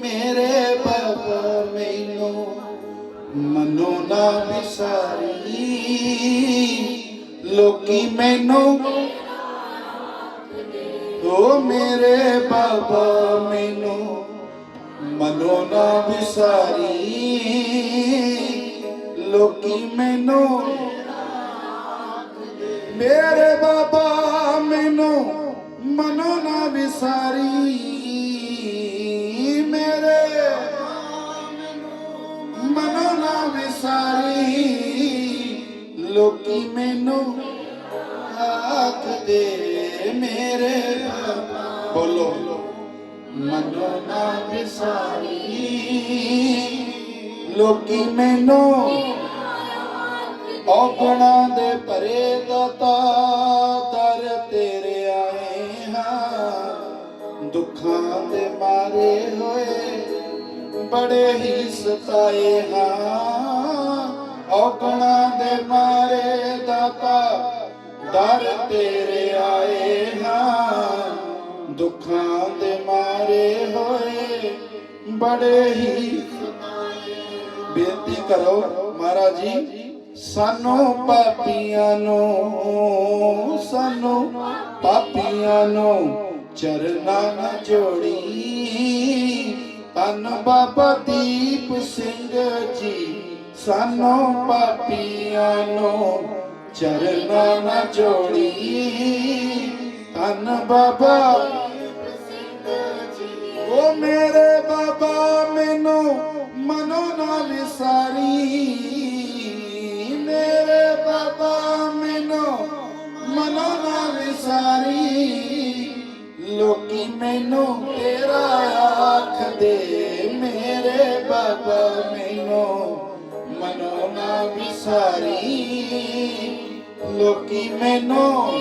ਮੇਰੇ ਬਾਬਾ ਮੈਨੂੰ ਮਨੋ ਨਾ ਵਿਸਾਰੀ। ਲੋਕੀ ਮੈਨੂੰ ਓ ਮੇਰੇ ਬਾਬਾ ਮੈਨੂੰ ਮਨੋ ਨਾ ਵਿਸਾਰੀ। ਲੋਕੀ ਮੈਨੂੰ ਮੇਰੇ ਬਾਬਾ ਨਾ ਵਿਸਾਰੀ ਲੋਕੀ ਮੈਨੂੰ ਆਖਦੇ ਮੇਰੇ ਬਾਬਾ ਬੋਲੋ, ਮਨੋ ਨਾ ਵਿਸਾਰੀ। ਲੋਕੀ ਮੈਨੂੰ ਔਗਣਾ ਦੇ ਭਰੇ ਦਾਤਾ, ਦਰ ਤੇਰੇ ਆਏ ਹਾਂ। ਦੁੱਖਾਂ ਦੇ ਮਾਰੇ ਹੋਏ ਬੜੇ ਹੀ ਸਤਾਏ ਹਾਂ। ਔਗਣਾ ਦੇ ਮਾਰੇ ਦਾਤਾ ਦਰ ਤੇਰੇ ਆਏ ਹਾਂ। ਦੁੱਖਾਂ ਦੇ ਮਾਰੇ ਹੋਏ ਬੜੇ ਹੀ। ਬੇਨਤੀ ਕਰੋ ਮਹਾਰਾਜ ਜੀ, ਸਾਨੂੰ ਪਾਪੀਆਂ ਨੂੰ, ਸਾਨੂੰ ਪਾਪੀਆਂ ਨੂੰ ਚਰਨਾਂ ਨਾ ਜੋੜੀ। ਧੰਨ ਬਾਬਾ ਦੀਪ ਸਿੰਘ ਜੀ, ਸਾਨੂੰ ਪਾਪੀਆਂ ਨੂੰ ਚਰਨਾ ਨਾ ਜੋੜੀ। ਧੰਨ ਬਾਬਾ ਉਹ ਮੇਰੇ ਬਾਬਾ, ਮੈਨੂੰ ਮਨੋ ਨਾਲ ਸਾਰੀ। ਮੇਰੇ ਬਾਬਾ, ਮੈਨੂੰ ਮਨੋ ਨਾਲ ਸਾਰੀ। ਲੋਕੀ ਮੈਨੂੰ ਤੇਰਾ ਆਖਦੇ ਮੇਰੇ ਮੈਨੂੰ ਮਨੋ ਨਾ ਵਿਸਾਰੀ। ਲੋਕੀ ਮੈਨੂੰ